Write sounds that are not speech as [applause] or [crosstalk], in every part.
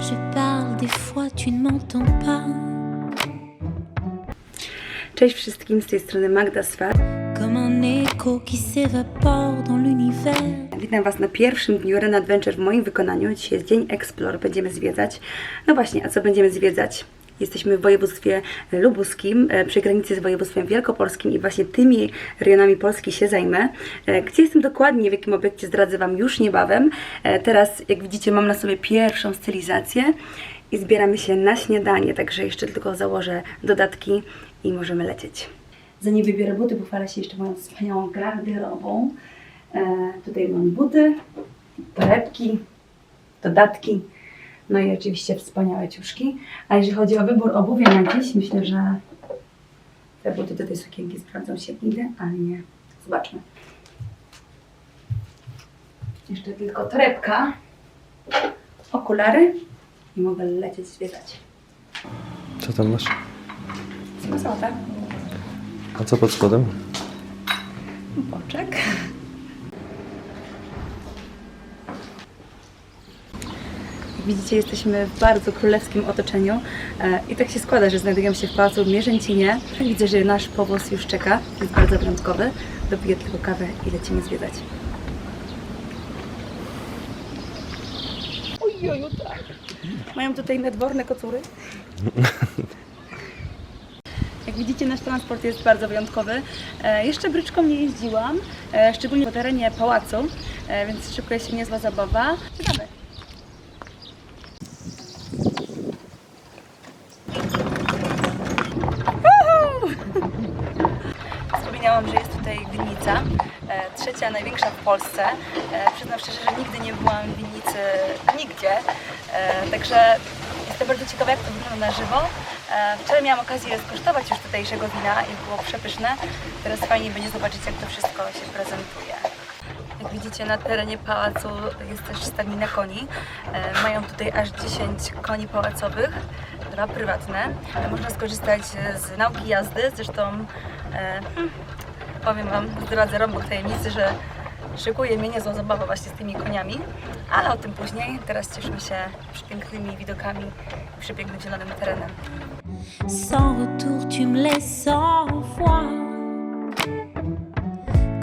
Je parle des fois, tu ne m'entends pas. Cześć wszystkim, z tej strony Magda Swat. Comme un écho qui s'évapore dans l'univers. Witam Was na pierwszym dniu Ren Adventure w moim wykonaniu. Dzisiaj jest Dzień Explore, będziemy zwiedzać. No właśnie, a co będziemy zwiedzać? Jesteśmy w województwie lubuskim, e, przy granicy z województwem wielkopolskim i właśnie tymi rejonami Polski się zajmę. E, Gdzie jestem dokładnie, w jakim obiekcie zdradzę Wam już niebawem. E, Teraz, jak widzicie, mam na sobie pierwszą stylizację i zbieramy się na śniadanie, także jeszcze tylko założę dodatki i możemy lecieć. Zanim wybiorę buty, pochwalę się jeszcze moją wspaniałą garderobą. Tutaj mam buty, torebki, dodatki, no i oczywiście wspaniałe ciuszki. A jeżeli chodzi o wybór obuwia na dziś, myślę, że te buty do tej sukienki sprawdzą się idealnie. Zobaczmy. Jeszcze tylko torebka, okulary i mogę lecieć zwiedzać. Co tam masz? Złota, A co pod spodem? boczek. Widzicie, jesteśmy w bardzo królewskim otoczeniu e, i tak się składa, że znajdujemy się w Pałacu w Mierzęcinie. Widzę, że nasz powóz już czeka, jest bardzo wyjątkowy. Dopiję tylko kawę i lecimy zwiedzać. Ojoju, tak. Mają tutaj nadworne kocury. [laughs] Jak widzicie, nasz transport jest bardzo wyjątkowy. E, jeszcze bryczką nie jeździłam, e, szczególnie po terenie pałacu, e, więc szykuje się niezła zabawa. Czytamy. Wspomniałam, że jest tutaj winnica, e, trzecia największa w Polsce. E, Przyznam szczerze, że nigdy nie byłam w winnicy nigdzie, e, także jestem bardzo ciekawa, jak to wygląda na żywo. E, Wczoraj miałam okazję skosztować już tutejszego wina i było przepyszne. Teraz fajnie będzie zobaczyć, jak to wszystko się prezentuje. Jak widzicie, na terenie pałacu jest też stadnina koni. Mają tutaj aż 10 koni pałacowych, dwa prywatne. Można skorzystać z nauki jazdy, zresztą hmm, powiem Wam, zdradzę rąbok tajemnicy, że szykuje mnie niezłą zabawę właśnie z tymi koniami, ale o tym później. Teraz cieszymy się przepięknymi widokami i przepięknym zielonym terenem. Sans retour, tu me laisses sans foi.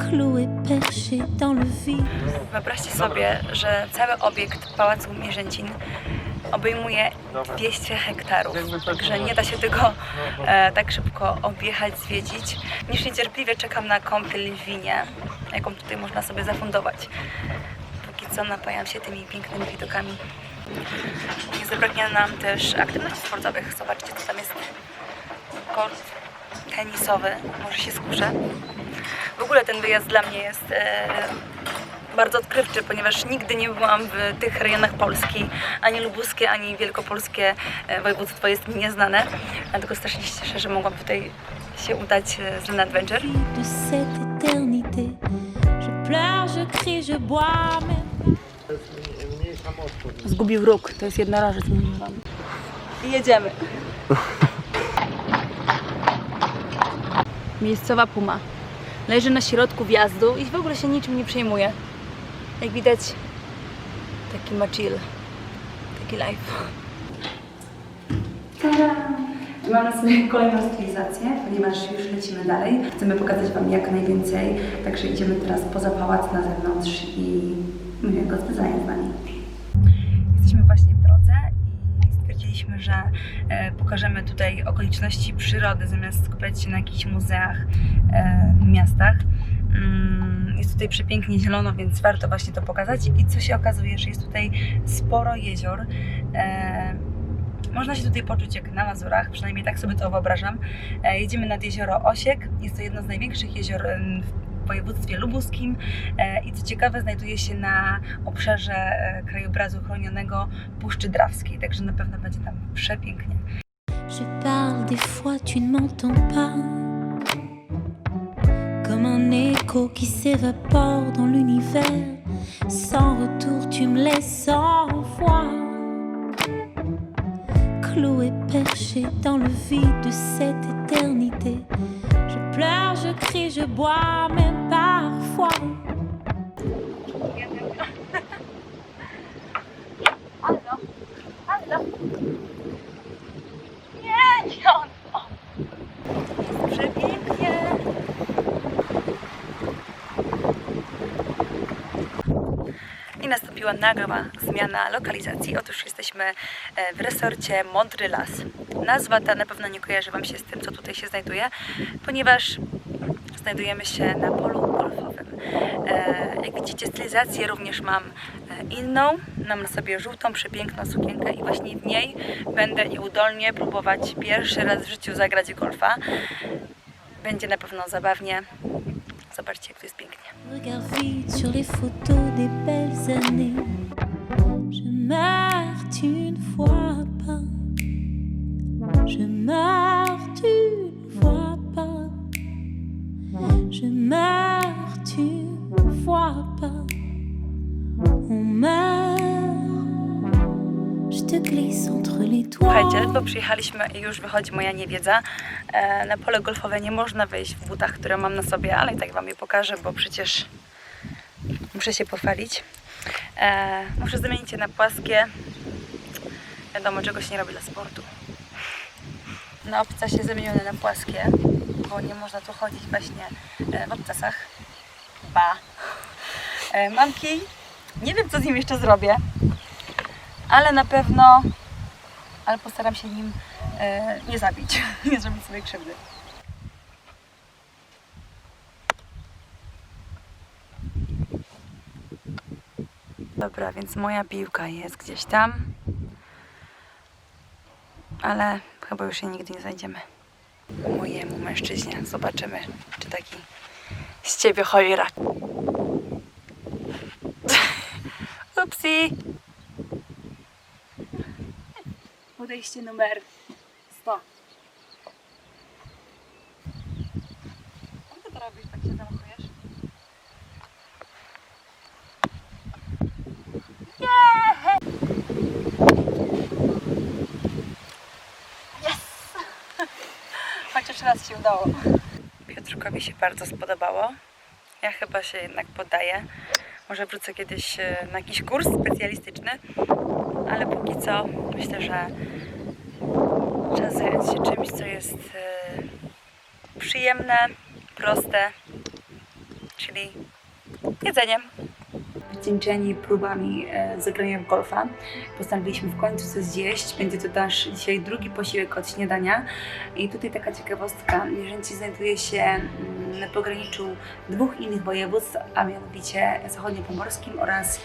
Cloué, perché dans le vide. Wyobraźcie sobie, że cały obiekt Pałacu Mierzęcin obejmuje 200 hektarów, także nie da się tego e, tak szybko objechać, zwiedzić. Już niecierpliwie czekam na kąpiel w winie, jaką tutaj można sobie zafundować. Póki co napajam się tymi pięknymi widokami. Nie zabraknie nam też aktywności sportowych. Zobaczcie, co tam jest. Kort tenisowy, może się skuszę. W ogóle ten wyjazd dla mnie jest e, bardzo odkrywczy, ponieważ nigdy nie byłam w tych rejonach Polski. Ani lubuskie, ani wielkopolskie e, województwo jest mi nieznane. Dlatego strasznie się cieszę, że mogłam tutaj się udać e, z Ren Adventure. Zgubił róg, to jest jednorożec. I jedziemy. Miejscowa puma. Leży na środku wjazdu i w ogóle się niczym nie przejmuje. Jak widać, taki ma chill. Taki life. Mam na sobie kolejną stylizację, ponieważ już lecimy dalej. Chcemy pokazać Wam jak najwięcej, także idziemy teraz poza pałac na zewnątrz i mówię go zdesign z. Jesteśmy właśnie w drodze i stwierdziliśmy, że e, pokażemy tutaj okoliczności przyrody zamiast skupiać się na jakichś muzeach, e, miastach. Mm, Jest tutaj przepięknie zielono, więc warto właśnie to pokazać. I co się okazuje, że jest tutaj sporo jezior. E, można się tutaj poczuć jak na Mazurach, przynajmniej tak sobie to wyobrażam. E, Jedziemy nad jezioro Osiek. Jest to jedno z największych jezior w województwie lubuskim e, i co ciekawe znajduje się na obszarze krajobrazu chronionego Puszczy Drawskiej, także na pewno będzie tam przepięknie. je parle des fois, tu ne m'entends pas. Qui s'évapore dans l'univers. Sans retour, tu me laisses sans foi. Cloué, perché dans le vide de cette éternité. Je pleure, je crie, je bois, même parfois. Nastąpiła nagła zmiana lokalizacji. Otóż jesteśmy e, w resorcie Mądry Las. Nazwa ta na pewno nie kojarzy Wam się z tym, co tutaj się znajduje, ponieważ znajdujemy się na polu golfowym. E, jak widzicie, stylizację również mam e, inną. Mam na sobie żółtą, przepiękną sukienkę i właśnie w niej będę nieudolnie próbować pierwszy raz w życiu zagrać golfa. Będzie na pewno zabawnie. Zobaczcie, jak sur les photos des belles années. Je meurs, tu ne vois pas. Je meurs, tu vois pas. Je meurs, tu vois pas. On meurt. Je te glisse entre. Słuchajcie, ledwo przyjechaliśmy i już wychodzi moja niewiedza. E, Na pole golfowe nie można wejść w butach, które mam na sobie, ale i tak Wam je pokażę, bo przecież muszę się pochwalić. E, Muszę zamienić je na płaskie. Wiadomo, czego się nie robi dla sportu. Na obcasie zamienione na płaskie, bo nie można tu chodzić właśnie e, w obcasach. Ba. Mam kij. Nie wiem, co z nim jeszcze zrobię, ale na pewno ale postaram się nim e, nie zabić, [laughs] nie zrobić sobie krzywdy. Dobra, więc moja piłka jest gdzieś tam, ale chyba już jej nigdy nie znajdziemy. Mojemu mężczyźnie zobaczymy, czy taki z ciebie cholera. Podejście numer 100. Co to robisz, tak się zamachujesz? Yes! [laughs] Chociaż raz się udało. Piotrkowi się bardzo spodobało. Ja chyba się jednak poddaję. Może wrócę kiedyś e, na jakiś kurs specjalistyczny, ale póki co myślę, że Trzeba zająć się czymś, co jest e, przyjemne, proste, czyli jedzeniem. Wdzięczeni próbami e, zagrania w golfa postanowiliśmy w końcu coś zjeść. Będzie to nasz dzisiaj drugi posiłek od śniadania. I tutaj taka ciekawostka. Mierzęci znajduje się mm, na pograniczu dwóch innych województw, a mianowicie zachodniopomorskim oraz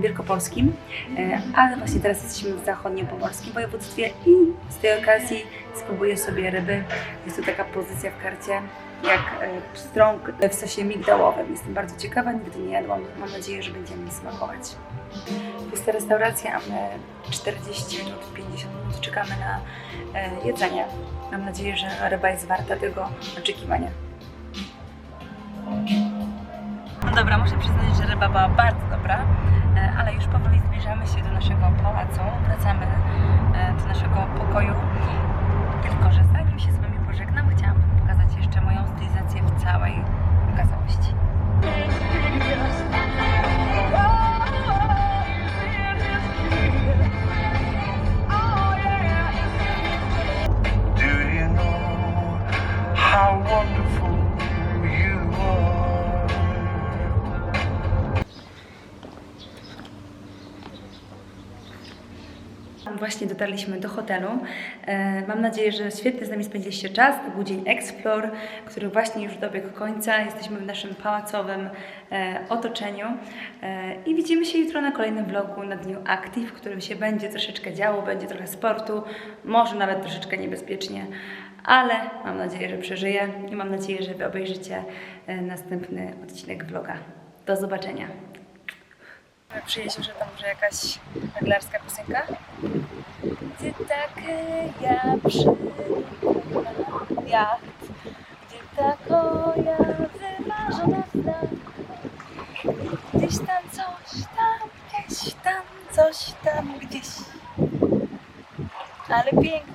wielkopolskim. E, ale właśnie teraz jesteśmy w zachodniopomorskim województwie i z tej okazji spróbuję sobie ryby. Jest tu taka pozycja w karcie jak e, pstrąg w sosie migdałowym. Jestem bardzo ciekawa, nigdy nie jadłam. Mam nadzieję, że będzie mi smakować. Pusta restauracja, a my 40 minut, 50 minut czekamy na e, jedzenie. Mam nadzieję, że ryba jest warta tego oczekiwania. No dobra, muszę przyznać, że ryba była bardzo dobra, e, ale już powoli zbliżamy się do naszego pałacu. Wracamy e, do naszego pokoju. Tylko, że zanim się z Wami pożegnam, chciałam Wam pokazać jeszcze moją stylizację Właśnie dotarliśmy do hotelu. E, Mam nadzieję, że świetnie z nami spędziliście czas. To był dzień Explore, który właśnie już dobiegł końca. Jesteśmy w naszym pałacowym e, otoczeniu E, i widzimy się jutro na kolejnym vlogu na dniu Active, w którym się będzie troszeczkę działo, będzie trochę sportu, może nawet troszeczkę niebezpiecznie, ale mam nadzieję, że przeżyję i mam nadzieję, że Wy obejrzycie następny odcinek vloga. Do zobaczenia. Przyjeździł, że tam może jakaś węglarska piosenka? Gdzie tak ja przypłynęłam jacht, gdzie tako ja wymarzona. Gdzieś tam coś tam, gdzieś tam, coś tam, gdzieś. Ale pięknie.